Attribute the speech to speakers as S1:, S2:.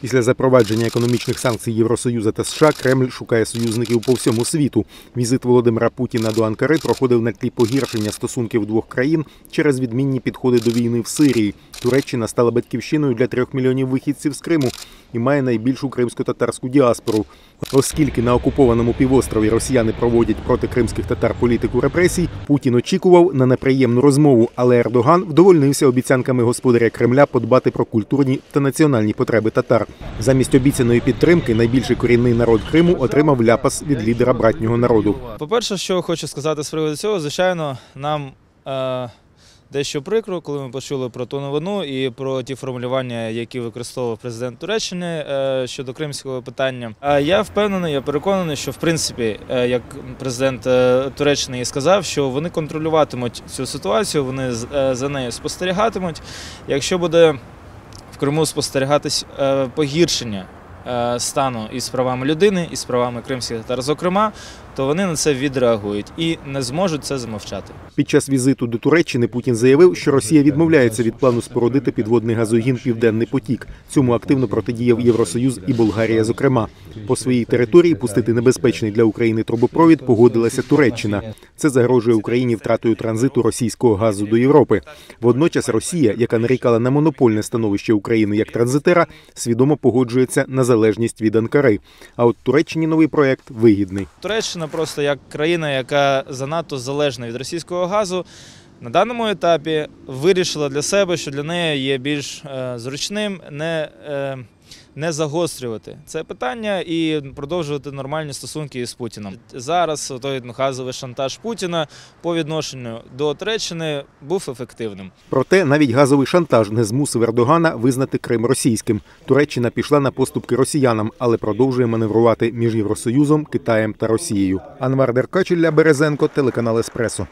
S1: Після запровадження економічних санкцій Євросоюзу та США Кремль шукає союзників по всьому світу. Візит Володимира Путіна до Анкари проходив на тлі погіршення стосунків двох країн через відмінні підходи до війни в Сирії. Туреччина стала батьківщиною для трьох мільйонів вихідців з Криму і має найбільшу кримсько-татарську діаспору. Оскільки на окупованому півострові росіяни проводять проти кримських татар політику репресій, Путін очікував на неприємну розмову, але Ердоган вдовольнився обіцянками господаря Кремля подбати про культурні та національні потреби татар. Замість обіцяної підтримки найбільший корінний народ Криму отримав ляпас від лідера братнього народу.
S2: По-перше, що хочу сказати з приводу цього, звичайно, нам е, дещо прикро, коли ми почули про ту новину і про ті формулювання, які використовував президент Туреччини е, щодо кримського питання. Я впевнений, я переконаний, що в принципі, е, як президент е, Туреччини і сказав, що вони контролюватимуть цю ситуацію, вони е, за нею спостерігатимуть. Якщо буде в Криму спостерігатись е, погіршення е, стану із правами людини, і з правами кримських татар, зокрема, то вони на це відреагують і не зможуть це замовчати.
S1: Під час візиту до Туреччини Путін заявив, що Росія відмовляється від плану спорудити підводний газогін Південний потік. Цьому активно протидіяв Євросоюз і Болгарія. Зокрема, по своїй території пустити небезпечний для України трубопровід погодилася Туреччина. Це загрожує Україні втратою транзиту російського газу до Європи. Водночас Росія, яка нарікала на монопольне становище України як транзитера, свідомо погоджується на залежність від Анкари. А от Туреччині новий проект вигідний.
S2: Туреччина просто як країна, яка занадто залежна від російського газу. На даному етапі вирішила для себе, що для неї є більш е, зручним не, е, не загострювати це питання і продовжувати нормальні стосунки із Путіном. Зараз той газовий шантаж Путіна по відношенню до Туреччини був ефективним.
S1: Проте навіть газовий шантаж не змусив Ердогана визнати Крим російським. Туреччина пішла на поступки росіянам, але продовжує маневрувати між Євросоюзом, Китаєм та Росією. Анвар Деркач, Ілля Березенко, телеканал Еспресо.